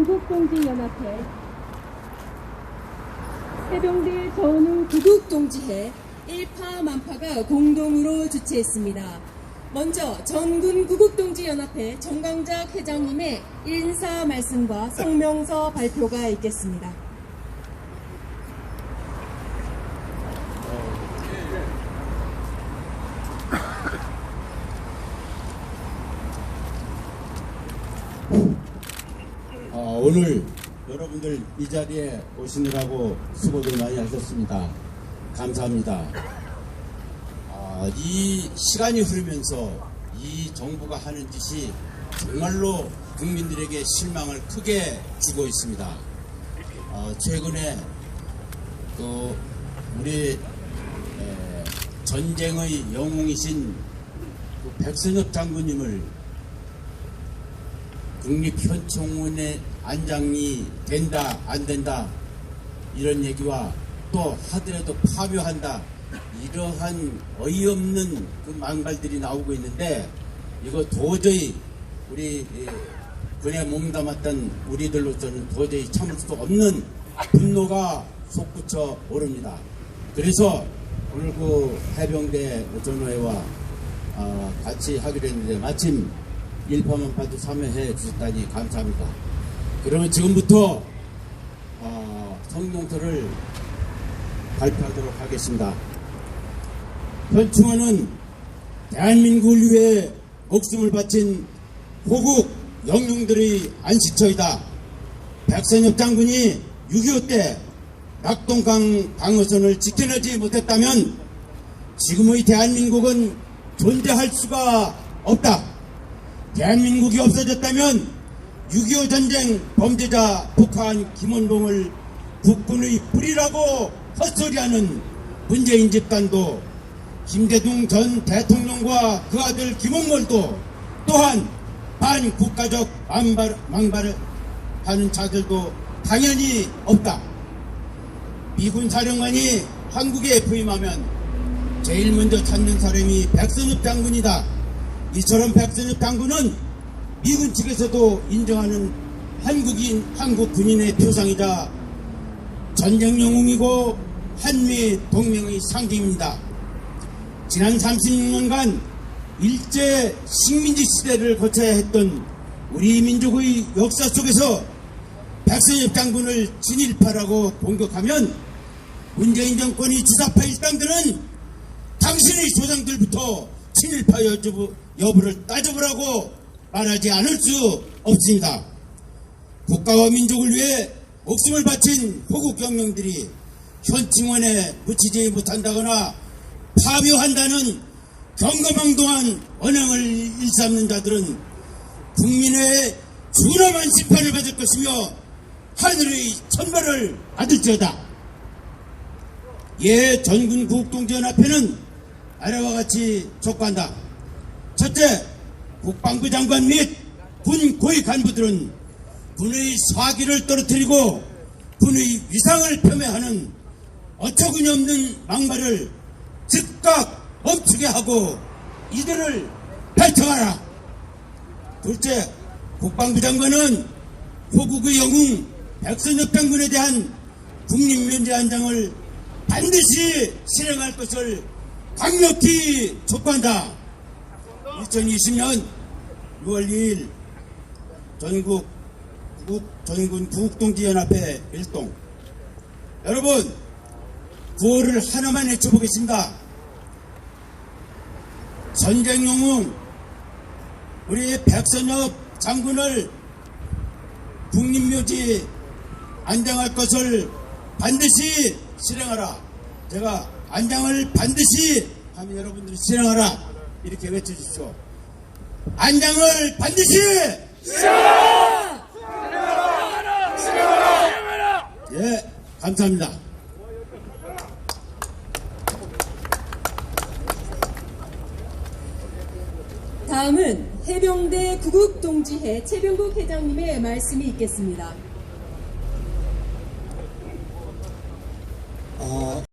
구국동지연합회 해병대 전후 구국동지회 일파만파가 공동으로 주최했습니다. 먼저 전군 구국동지연합회 정광작 회장님의 인사 말씀과 성명서 발표가 있겠습니다. 어, 오늘 여러분들 이 자리에 오시느라고 수고들 많이 하셨습니다. 감사합니다. 아, 이 시간이 흐르면서 이 정부가 하는 짓이 정말로 국민들에게 실망을 크게 주고 있습니다. 어, 최근에 그 우리 에, 전쟁의 영웅이신 그 백선엽 장군님을 국립현충원에 안장이 된다 안 된다 이런 얘기와 또 하더라도 파묘한다 이러한 어이없는 그 망발들이 나오고 있는데 이거 도저히 우리 이, 군에 몸담았던 우리들로서는 도저히 참을 수 없는 분노가 솟구쳐 오릅니다. 그래서 오늘 그 해병대 전호회와 어, 같이 하기로 했는데 마침 일파만파도 참여해 주셨다니 감사합니다. 그러면 지금부터 어, 성명서를 발표하도록 하겠습니다. 현충원은 대한민국을 위해 목숨을 바친 호국 영웅들의 안식처이다. 백선엽 장군이 6.25 때 낙동강 방어선을 지켜내지 못했다면 지금의 대한민국은 존재할 수가 없다. 대한민국이 없어졌다면 6.25 전쟁 범죄자 북한 김원봉을 국군의 뿌리라고 헛소리하는 문재인 집단도 김대중 전 대통령과 그 아들 김원걸도 또한 반국가적 망발, 망발을 하는 자들도 당연히 없다. 미군 사령관이 한국에 부임하면 제일 먼저 찾는 사람이 백선엽 장군이다. 이처럼 백선엽 장군은 미군 측에서도 인정하는 한국인, 한국 군인의 표상이자 전쟁 영웅이고 한미 동맹의 상징입니다. 지난 36년간 일제 식민지 시대를 거쳐야 했던 우리 민족의 역사 속에서 백선엽 장군을 진일파라고 공격하면 문재인 정권이 주사파 일당들은 당신의 조상들부터 친일파 여부, 여부를 따져보라고 말하지 않을 수 없습니다. 국가와 민족을 위해 목숨을 바친 호국 경영들이 현충원에 묻히지 못한다거나 파묘한다는 경거망동한 언행을 일삼는 자들은 국민의 준엄한 심판을 받을 것이며 하늘의 천벌을 받을지어다. 예 전군 국동지연합회는 아래와 같이 촉구한다. 첫째, 국방부 장관 및 군 고위 간부들은 군의 사기를 떨어뜨리고 군의 위상을 폄훼하는 어처구니 없는 막말을 즉각 멈추게 하고 이들을 발표하라. 둘째, 국방부 장관은 호국의 영웅 백선엽 장군에 대한 국립면제 한장을 반드시 실행할 것을 강력히 촉구한다. 2020년 6월 2일 전국 국, 전군 구국동지연합회 일동 여러분 구호를 하나만 외쳐보겠습니다. 전쟁 영웅 우리 백선엽 장군을 국립묘지 안장할 것을 반드시 실행하라. 제가 안장을 반드시 하면 여러분들이 실행하라. 이렇게 외쳐주십시오. 안장을 반드시 세워라! 예, 감사합니다. 다음은 해병대 구국동지회 최병국 회장님의 말씀이 있겠습니다. 어...